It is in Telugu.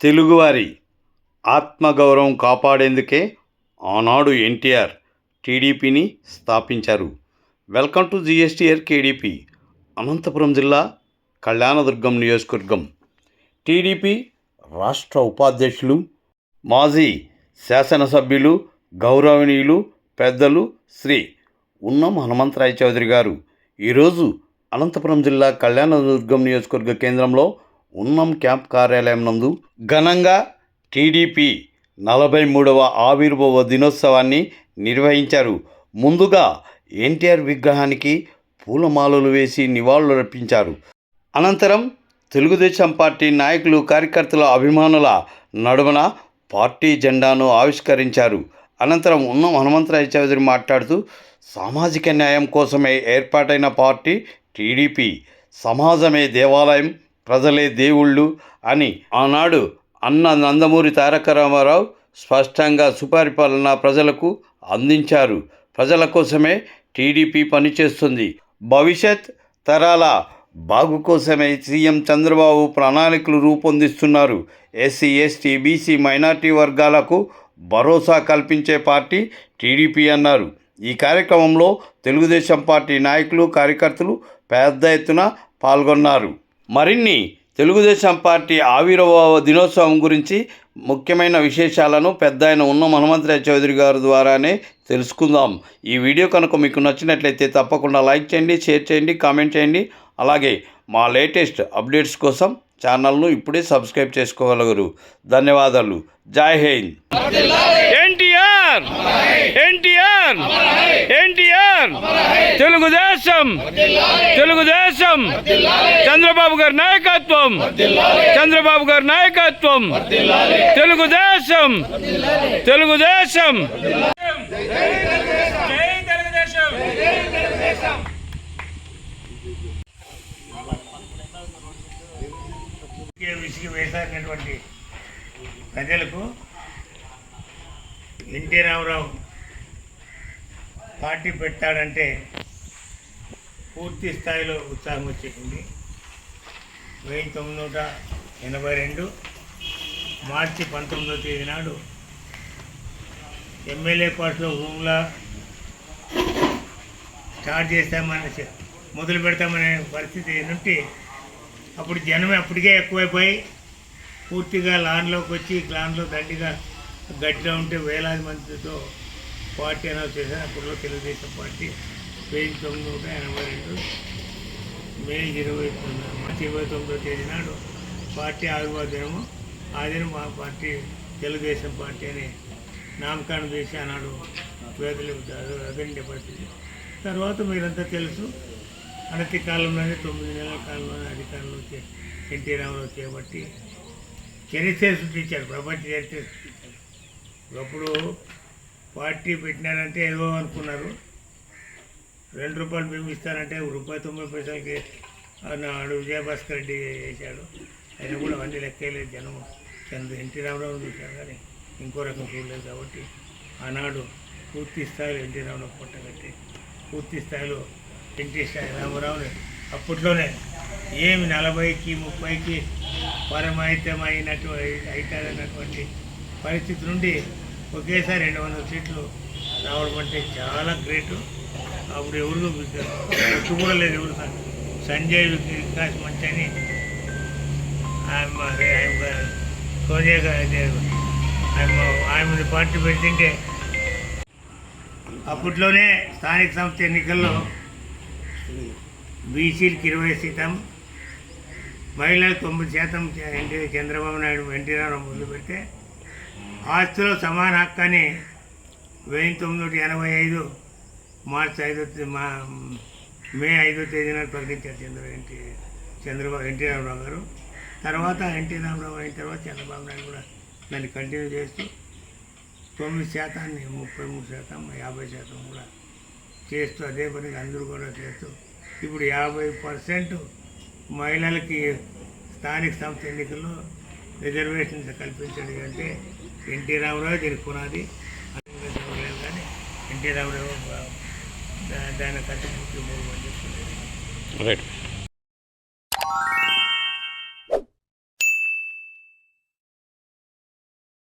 తెలుగువారి ఆత్మగౌరవం కాపాడేందుకే ఆనాడు ఎన్టీఆర్ టీడీపీని స్థాపించారు. వెల్కమ్ టు జిఎస్టీఆర్ కేడీపీ అనంతపురం జిల్లా కళ్యాణదుర్గం నియోజకవర్గం. టీడీపీ రాష్ట్ర ఉపాధ్యక్షులు మాజీ శాసనసభ్యులు గౌరవనీయులు పెద్దలు శ్రీ ఉన్నం హనుమంతరాయ చౌదరి గారు. ఈరోజు అనంతపురం జిల్లా కళ్యాణదుర్గం నియోజకవర్గ కేంద్రంలో ఉన్నం క్యాంప్ కార్యాలయం నందు ఘనంగా టీడీపీ నలభై మూడవ ఆవిర్భావ దినోత్సవాన్ని నిర్వహించారు. ముందుగా ఎన్టీఆర్ విగ్రహానికి పూలమాలలు వేసి నివాళులర్పించారు అనంతరం తెలుగుదేశం పార్టీ నాయకులు కార్యకర్తల అభిమానుల నడుమన పార్టీ జెండాను ఆవిష్కరించారు. అనంతరం ఉన్నం హనుమంతరాయ చౌదరి మాట్లాడుతూ సామాజిక న్యాయం కోసమే ఏర్పాటైన పార్టీ టీడీపీ. సమాజమే దేవాలయం. ప్రజలే దేవుళ్ళు అని ఆనాడు అన్న నందమూరి తారక రామారావు స్పష్టంగా సుపరిపాలన ప్రజలకు అందించారు. ప్రజల కోసమే టీడీపీ పనిచేస్తుంది. భవిష్యత్ తరాల బాగు కోసమే సీఎం చంద్రబాబు ప్రణాళికలు రూపొందిస్తున్నారు. ఎస్సీ ఎస్టీ బీసీ మైనార్టీ వర్గాలకు భరోసా కల్పించే పార్టీ టీడీపీ అన్నారు. ఈ కార్యక్రమంలో తెలుగుదేశం పార్టీ నాయకులు కార్యకర్తలు పెద్ద ఎత్తున పాల్గొన్నారు. మరిన్ని తెలుగుదేశం పార్టీ ఆవిర్భావ దినోత్సవం గురించి ముఖ్యమైన విశేషాలను పెద్ద ఆయన ఉన్న హనుమంతరాయ చౌదరి గారి ద్వారానే తెలుసుకుందాం. ఈ వీడియో కనుక మీకు నచ్చినట్లయితే తప్పకుండా లైక్ చేయండి షేర్ చేయండి కామెంట్ చేయండి. అలాగే మా లేటెస్ట్ అప్డేట్స్ కోసం ఛానల్ను ఇప్పుడే సబ్స్క్రైబ్ చేసుకోగలగరు ధన్యవాదాలు. జై హింద్. ఎన్టీఆర్! ఎన్టీఆర్! ఎన్టీఆర్! తెలుగుదేశం తెలుగుదేశం చంద్రబాబు గారి నాయకత్వం చంద్రబాబు గారి నాయకత్వం తెలుగుదేశం తెలుగుదేశం. జై విసిగి వేసారినటువంటి ప్రజలకు ఎన్టీ రామారావు పార్టీ పెట్టాడంటే పూర్తి స్థాయిలో ఉత్సాహం వచ్చేసింది. వెయ్యి తొమ్మిది నూట ఎనభై రెండు మార్చి పంతొమ్మిదో తేదీ నాడు ఎమ్మెల్యే పార్టీలో రూమ్లా స్టార్ట్ చేస్తామని మొదలు పెడతామనే పరిస్థితి నుండి అప్పుడు జనం అప్పటికే ఎక్కువైపోయి పూర్తిగా లాన్లోకి వచ్చి లాన్లో దండిగా గట్టిగా ఉంటే వేలాది మందితో పార్టీ అనౌన్స్ చేశారు. అప్పట్లో తెలుగుదేశం పార్టీ. వెయ్యి తొమ్మిది నూట ఎనభై రెండు మే ఇరవై తొమ్మిది మార్చి ఇరవై తొమ్మిదో తేదీ నాడు పార్టీ ఆవిర్భావ దినము ఆ దినం మా పార్టీ తెలుగుదేశం పార్టీ అని నామకరణం చేసి ఆనాడు పేదలు అదండి పరిస్థితి. తర్వాత మీరంతా తెలుసు అనతి కాలంలోనే తొమ్మిది నెలల కాలంలోనే అధికారంలో ఎన్టీ రామారావు చేపట్టి చరిత్ర సృష్టించారు ప్రపంచ చరిత్ర. సృష్టించారు ఒకప్పుడు పార్టీ పెట్టినారంటే ఏదో అనుకున్నారు. రెండు రూపాయలు మేము ఇస్తానంటే రూపాయి తొంభై పైసలకి నాడు విజయభాస్కర్ రెడ్డి వేశాడు. అయినా కూడా అవన్నీ లెక్కలేదు జనం. చంద్ర ఎన్టీ రామారావు చూశారు కానీ ఇంకో రకం చూడలేదు కాబట్టి ఆనాడు పూర్తి స్థాయిలో ఎన్టీ రామారావు పుట్టగట్టి పూర్తి స్థాయిలో ఎన్టీ స్థాయి రామారావుని అప్పట్లోనే ఏమి నలభైకి ముప్పైకి పరమైతమైనట్టు అవుతారన్నటువంటి పరిస్థితి నుండి ఒకేసారి రెండు వందల సీట్లు రావడం అంటే చాలా గ్రేటు. అప్పుడు ఎవరు గుర్తు కూడా లేదు ఎవరు సంజయ్ వికాస్ మంచి అని ఆయన సోనియా గాంధీ ఆయన ఆయన పార్టీ పెట్టింటే అప్పట్లోనే స్థానిక సంస్థ ఎన్నికల్లో బీసీలకు ఇరవై శాతం మహిళలకు తొమ్మిది శాతం ఎన్టీ చంద్రబాబు నాయుడు ఎన్టీ రామారావు ముందు పెడితే ఆస్తిలో సమాన హక్కు అని వెయ్యి తొమ్మిది ఎనభై ఐదు మార్చి ఐదో మా మే ఐదో తేదీన ప్రకటించారు చంద్ర ఎన్టీ చంద్రబాబు ఎన్టీ రామారావు గారు. తర్వాత ఎన్టీ రామారావు అయిన తర్వాత చంద్రబాబు నాయుడు కూడా దాన్ని కంటిన్యూ చేస్తూ తొమ్మిది శాతాన్ని ముప్పై మూడు శాతం యాభై శాతం కూడా చేస్తూ అదే పని అందరూ కూడా చేస్తూ ఇప్పుడు యాభై పర్సెంట్ మహిళలకి స్థానిక సంస్థ ఎన్నికల్లో రిజర్వేషన్స్ కల్పించడం అంటే ఎన్టీ రామారావు దీనికి పునాది. కానీ ఎన్టీ రామారావు దాని దాన్ని మూడు మంది రైట్